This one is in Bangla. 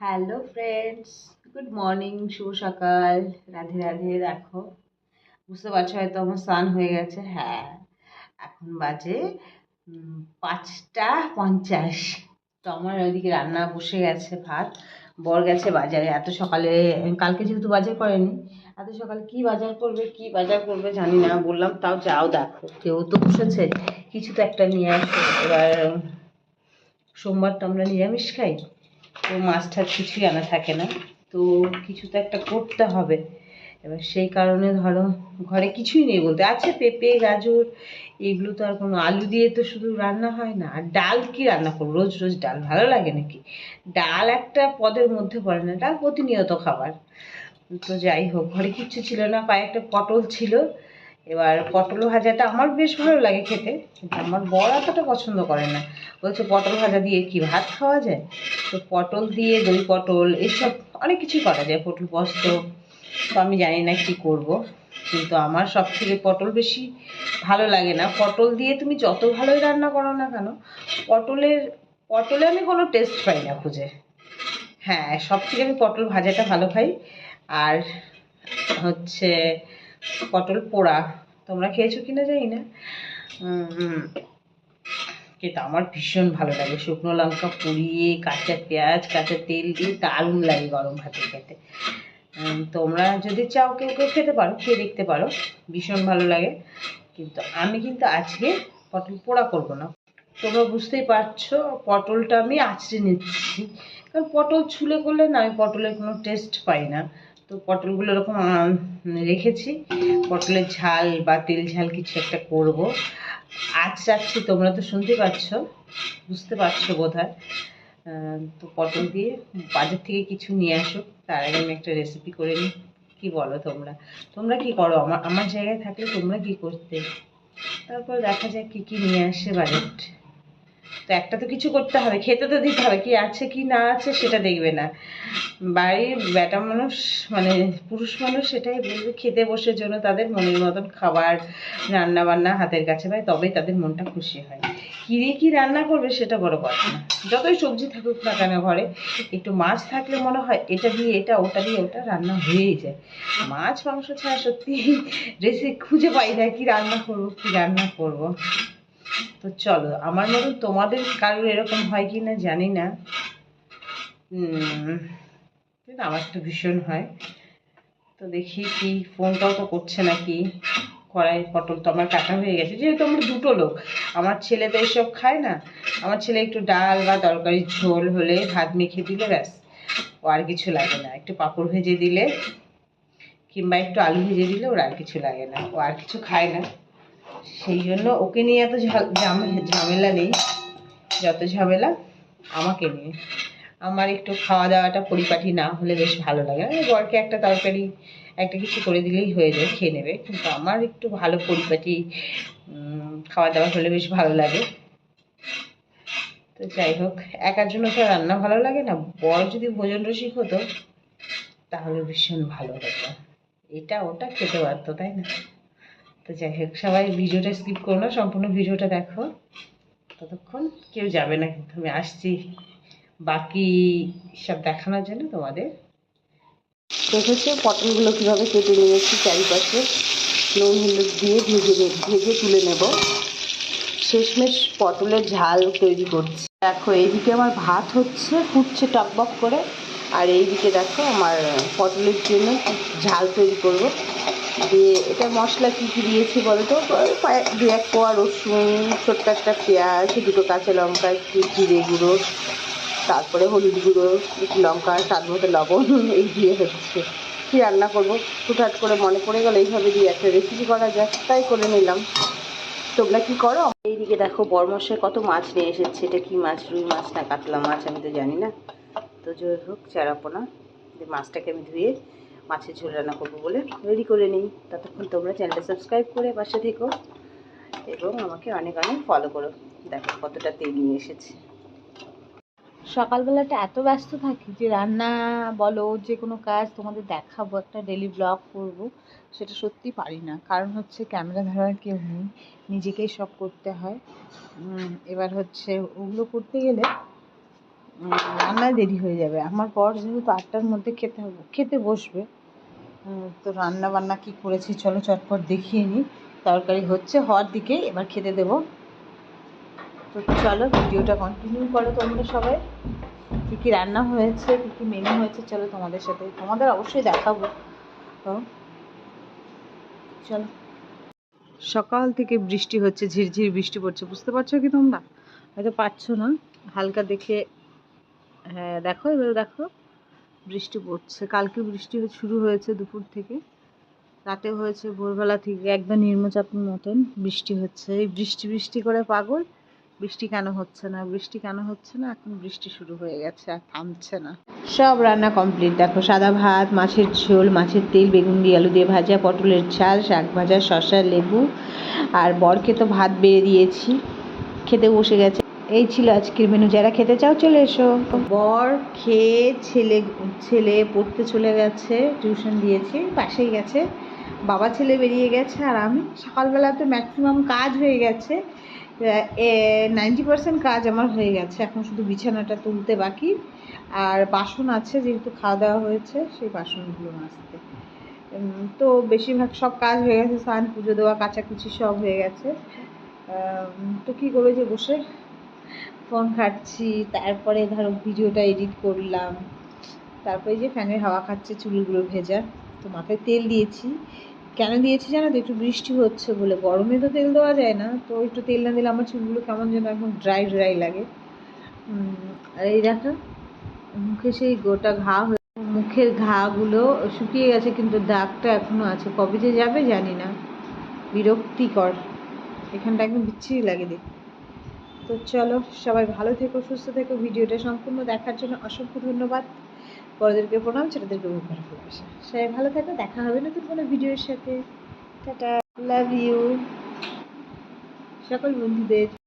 হ্যালো ফ্রেন্ডস গুড মর্নিং শুভ সকাল। রাধে রাধে, দেখো। বুঝতে পারছ হয়তো আমার স্নান হয়ে গেছে? হ্যাঁ। এখন বাজে পাঁচটা পঞ্চাশ। তো আমার ওইদিকে রান্না বসে গেছে, ভাত। বর গেছে বাজারে। এত সকালে, কালকে যেহেতু বাজার করেনি, এত সকালে কি বাজার করবে, কি বাজার করবে জানি না। বললাম, তাও যাও, দেখো। কেউ তো বসেছে। কিছু তো একটা নিয়ে আসো। এবার, সোমবার তো আমরা নিরামিষ খাই। তো মাছ টাছ কিছুই আনা থাকে না। তো কিছু তো একটা করতে হবে। এবার সেই কারণে ধরো ঘরে কিছুই নেই বলতে। আছে পেঁপে, গাজর, এগুলো তো আর কোনো আলু দিয়ে তো শুধু রান্না হয় না। আর ডাল কি রান্না করব? রোজ রোজ ডাল। ভালো লাগে নাকি? ডাল একটা পদের মধ্যে পড়ে না। ডাল প্রতিনিয়ত খাবার। তো যাই হোক, ঘরে কিচ্ছু ছিল না। কয়েকটা পটল ছিল। এবার পটল ভাজাটা আমার বেশ ভালো লাগে খেতে, কিন্তু আমার বর এতটা পছন্দ করে না। বলছে, পটল ভাজা দিয়ে কি ভাত খাওয়া যায়? তো পটল দিয়ে, দই পটল, এসব অনেক কিছুই করা যায়, পটল পোস্ত। তো আমি জানি না কি করব, কিন্তু আমার সব থেকে পটল বেশি ভালো লাগে না। পটল দিয়ে তুমি যত ভালোই রান্না করো না কেন, পটলের, পটলে আমি কোনো টেস্ট পাই না খুঁজে। হ্যাঁ সব থেকে আমি পটল ভাজাটা ভালো খাই আর হচ্ছে পটল পোড়া। তোমরা খেয়েছো কিনা জানি না। কিন্তু আমার ভীষণ ভালো লাগে শুকনো লঙ্কা পুড়িয়ে, কাঁচা পেঁয়াজ, কাঁচা তেল দিয়ে দারুণ লাগে গরম ভাতে খেতে। তোমরা যদি চাও কেউ কেউ খেতে পারো, খেয়ে দেখতে পারো। ভীষণ ভালো লাগে। কিন্তু আমি কিন্তু আজকে পটল পোড়া করব না। তোমরা বুঝতেই পারছ, পটলটা আমি আঁচড়ে নিচ্ছি। কারণ পটল ছুলে করলে না, আমি পটলের কোনো টেস্ট পাই না। তো পটলগুলো এরকম রেখেছি। পটলের ঝাল বা তেল ঝাল কিছু একটা করব। আজ চাচ্ছি তোমরা তো শুনতে পাচ্ছ, বুঝতে পারছ বোধ তো পটল দিয়ে বাজার থেকে কিছু নিয়ে আসো, তার আগে আমি একটা রেসিপি করে নিই। কি বলো তোমরা? তোমরা কি করো? আমার আমার জায়গায় থাকলে তোমরা কি করতে? তারপর দেখা যাক কি কি নিয়ে আসে বাজেট তো একটা তো কিছু করতে হবে, খেতে তো দিতে হবে, কি আছে কি না আছে সেটা দেখবে না। বাড়ির বেটা মানুষ মানে পুরুষ মানুষ সেটাই বলবে, খেতে বসে জন্য তাদের মনের মতন খাবার রান্না বান্না হাতের কাছে পায়, তবেই তাদের মনটা খুশি হয়। কী দিয়ে কী রান্না করবে সেটা বড় কথা না। যতই সবজি থাকুক না কেন ঘরে, একটু মাছ থাকলে মনে হয় এটা দিয়ে এটা, ওটা দিয়ে ওটা রান্না হয়েই যায়। মাছ, মাংস ছাড়া সত্যি রেসিপি খুঁজে পাই না কি রান্না করব, কি রান্না করব। তো চলো, আমার মতন তোমাদের কারোর এরকম হয় কি না। জানি না কিন্তু আমার তো ভীষণ হয়। তো দেখি কি ফোনটাও তো করছে নাকি? কড়াই, পটল তো আমার কাটা হয়ে গেছে। যেহেতু আমরা দুটো লোক, আমার ছেলে তো এসব খায় না। আমার ছেলে একটু ডাল বা তরকারির ঝোল হলে ভাত মেখে দিলে ব্যাস, ও আর কিছু লাগে না। একটু পাঁপড় ভেজে দিলে কিংবা একটু আলু ভেজে দিলে ওর আর কিছু লাগে না। ও আর কিছু খায় না। সেই জন্য ওকে নিয়ে এত ঝামেলা নেই। যত ঝামেলা আমাকে নিয়ে। আমার একটু খাওয়া দাওয়াটা পরিপাটি না হলে বেশ ভালো লাগে। আমি বরকে একটা তরকারি, একটা কিছু করে দিলেই হয়ে যায়, খেয়ে নেবে। কিন্তু আমার একটু ভালো পরিপাটি খাওয়া দাওয়া হলে বেশ ভালো লাগে। তো যাই হোক, একার জন্য তো রান্না ভালো লাগে না। বর যদি ভোজন রসিক হতো, তাহলে ভীষণ ভালো হতো। এটা ওটা খেতে পারতো, তাই না? তো যাই হোক, সবাই ভিডিওটা স্কিপ করো না, সম্পূর্ণ ভিডিওটা দেখো। ততক্ষণ কেউ যাবে না কিন্তু, আমি আসছি। বাকি সব দেখানোর জন্য তোমাদের। দেখেছ পটলগুলো কীভাবে কেটে নিয়েছি চারিপাশে? নুন, হলুদ দিয়ে ভেজে ভেজে তুলে নেব। শেষমেশ পটলের ঝাল তৈরি করছি। দেখো, এইদিকে আমার ভাত হচ্ছে, ফুটছে টকবক করে। আর এইদিকে দেখো আমার পটলের জন্য ঝাল তৈরি করব। দিয়ে এটা মশলা কী কী দিয়েছি বলো তো দু এক পোয়া রসুন, ছোট্ট একটা পেঁয়াজ, দুটো কাঁচা লঙ্কা, একটু জিরে গুঁড়ো, তারপরে হলুদ গুঁড়ো, একটু লঙ্কা, স্বাদ মতো লবণ, এই দিয়ে হচ্ছে। কী রান্না করব? হুটহাট করে মনে পড়ে গেল, এইভাবে দিয়ে একটা রেসিপি করা যাক। তাই করে নিলাম। তোমরা কি করো? এইদিকে দেখো, বরমশাই কত মাছ নিয়ে এসেছে। এটা কি মাছ? রুই মাছ না কাতলা মাছ? আমি তো জানি না। তো যাই হোক, চারাপোনা। মাছটাকে আমি ধুয়ে মাছের ঝোল রান্না করব বলে রেডি করে নিই। ততক্ষণ তোমরা চ্যানেলটা সাবস্ক্রাইব করে পাশে থেকো এবং আমাকে অনেক অনেক ফলো করো। দেখো কতটা তেল নিয়ে এসেছে। সকালবেলাটা এত ব্যস্ত থাকি যে রান্না বলো, যে কোনো কাজ তোমাদের দেখাবো, একটা ডেলি ব্লগ করব, সেটা সত্যি পারি না। কারণ হচ্ছে ক্যামেরা ধরার কেউ নেই, নিজেকেই সব করতে হয়। এবার হচ্ছে ওগুলো করতে গেলে রান্নায় দেরি হয়ে যাবে। আমার পর যেহেতু আটটার মধ্যে খেতে হবে, খেতে বসবে তো রান্না বান্না কি করেছি চলো চটপট দেখিয়ে নিই তরকারি হচ্ছে, হওয়ার দিকে এবার খেতে দেবো। তো চলো, ভিডিওটা কন্টিনিউ করো তোমরা সবাই। কী কী রান্না হয়েছে, কী কী মেনু হয়েছে, চলো তোমাদের সাথে, তোমাদের অবশ্যই দেখাবো। চলো। সকাল থেকে বৃষ্টি হচ্ছে, ঝিরঝির বৃষ্টি পড়ছে, বুঝতে পারছ কি তোমরা? হয়তো পারছ না। হালকা দেখে হ্যাঁ দেখো, এবার দেখো। বৃষ্টি পড়ছে। কালকে বৃষ্টি শুরু হয়েছে দুপুর থেকে। রাতে হয়েছে ভোরবেলা থেকে একদম নিম্নচাপের মতন বৃষ্টি হচ্ছে। এই বৃষ্টি বৃষ্টি করে পাগল। বৃষ্টি কেন হচ্ছে না? বৃষ্টি কেন হচ্ছে না? এখন বৃষ্টি শুরু হয়ে গেছে আর থামছে না। সব রান্না কমপ্লিট দেখো, সাদা ভাত, মাছের ঝোল, মাছের তেল, বেগুন দিয়ে আলু দিয়ে ভাজা, পটলের ঝাল, শাক ভাজা, শসা, লেবু। আর বরকে তো ভাত বেড়ে দিয়েছি। খেতে বসে গেছে এই ছিল আজকের মেনু যারা খেতে চাও, চলে এসো। বর খেয়ে ছেলে ছেলে পড়তে চলে গেছে। টিউশন দিয়েছি, পাশেই গেছে। বাবা, ছেলে বেরিয়ে গেছে আর আমি। সকালবেলা তো ম্যাক্সিমাম কাজ হয়ে গেছে। নাইনটি পার্সেন্ট কাজ আমার হয়ে গেছে। এখন শুধু বিছানাটা তুলতে বাকি। আর বাসন আছে, যেহেতু খাওয়া দাওয়া হয়েছে, সেই বাসনগুলো মাজতে। তো বেশিরভাগ সব কাজ হয়ে গেছে। স্নান, পুজো দেওয়া, কাচাকুচি সব হয়ে গেছে। তো কী করবে যে বসে? ফোন ঘাটছি, তারপরে ধরো ভিডিওটা এডিট করলাম, তারপরে যে ফ্যানের হাওয়া খাচ্ছে, চুলগুলো ভেজা, তো মাথায় তেল দিয়েছি। কেন দিয়েছি জানো তো? একটু বৃষ্টি হচ্ছে বলে। গরমে তো তেল দেওয়া যায় না, তো একটু তেল না দিলে আমার চুলগুলো কেমন যেন এখন ড্রাই ড্রাই লাগে। আর এই দেখো, মুখে সেই গোটা ঘা হয়ে, মুখের ঘাগুলো শুকিয়ে গেছে, কিন্তু দাগটা এখনও আছে। কবে যে যাবে জানি না। বিরক্তিকর। এখানটা একদম বিচ্ছিরি লাগে দেখতে। তো চলো, সবাই ভালো থেকো, সুস্থ থেকো। ভিডিওটা সম্পূর্ণ দেখার জন্য অসংখ্য ধন্যবাদ। বড়দেরকে প্রণাম, ছোটদেরকে বুক ভালোবাসা সবাই ভালো থাকো, দেখা হবে নতুন কোনো ভিডিওর সাথে। টাটা লাভ ইউ সকল বন্ধুদের।